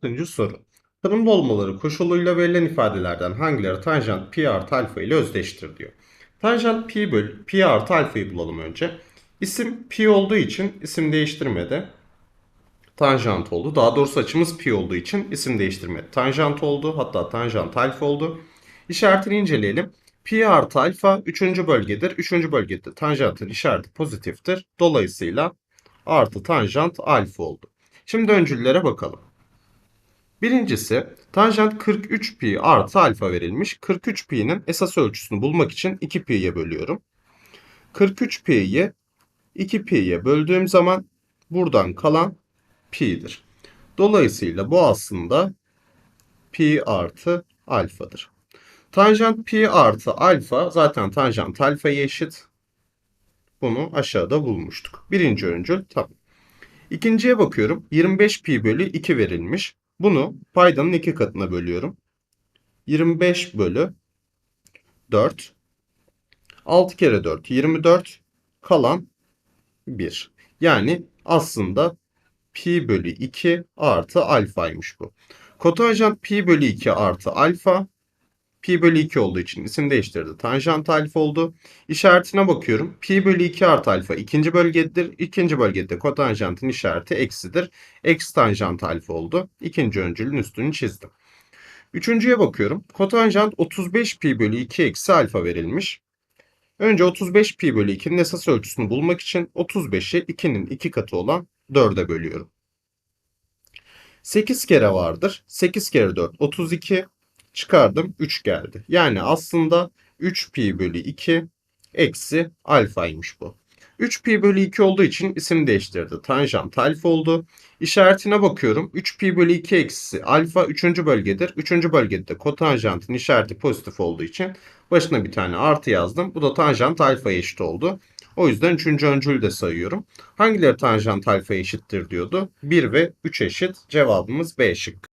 Altıncı soru. Tanımlı olmaları koşuluyla verilen ifadelerden hangileri tanjant pi artı alfa ile özdeştir diyor. Tanjant pi bölü pi artı alfayı bulalım önce. İsim pi olduğu için isim değiştirmedi. Tanjant oldu. Daha doğrusu açımız pi olduğu için isim değiştirmedi. Tanjant oldu. Hatta tanjant alfa oldu. İşaretini inceleyelim. Pi artı alfa 3. bölgedir. 3. bölgede tanjantın işareti pozitiftir. Dolayısıyla artı tanjant alfa oldu. Şimdi öncüllere bakalım. Birincisi tanjant 43 pi artı alfa verilmiş. 43 pi'nin esas ölçüsünü bulmak için 2 pi'ye bölüyorum. 43 pi'yi 2 pi'ye böldüğüm zaman buradan kalan pi'dir. Dolayısıyla bu aslında pi artı alfadır. Tanjant pi artı alfa zaten tanjant alfaya eşit. Bunu aşağıda bulmuştuk. Birinci öncül tamam. İkinciye bakıyorum. 25 pi bölü 2 verilmiş. Bunu paydanın iki katına bölüyorum. 25 bölü 4. 6 kere 4 24. Kalan 1. Yani aslında pi bölü 2 artı alfaymış bu. Kotanjant pi bölü 2 artı alfa. Pi bölü 2 olduğu için isim değiştirdi. Tanjant alfa oldu. İşaretine bakıyorum. Pi bölü 2 artı alfa ikinci bölgedir. İkinci bölgede kotanjantın işareti eksidir. Eksi tanjant alfa oldu. İkinci öncülün üstünü çizdim. Üçüncüye bakıyorum. Kotanjant 35 pi bölü 2 eksi alfa verilmiş. Önce 35 pi bölü 2'nin esas ölçüsünü bulmak için 35'i 2'nin 2 katı olan 4'e bölüyorum. 8 kere vardır. 8 kere 4 32 çıkardım 3 geldi. Yani aslında 3 pi bölü 2 eksi alfaymış bu. 3 pi bölü 2 olduğu için isim değiştirdi. Tanjant alfa oldu. İşaretine bakıyorum. 3 pi bölü 2 eksi alfa 3. bölgedir. 3. bölgede kotanjantın işareti pozitif olduğu için başına bir tane artı yazdım. Bu da tanjant alfaya eşit oldu. O yüzden 3. öncülü de sayıyorum. Hangileri tanjant alfaya eşittir diyordu? 1 ve 3 eşit. Cevabımız B şıkkı.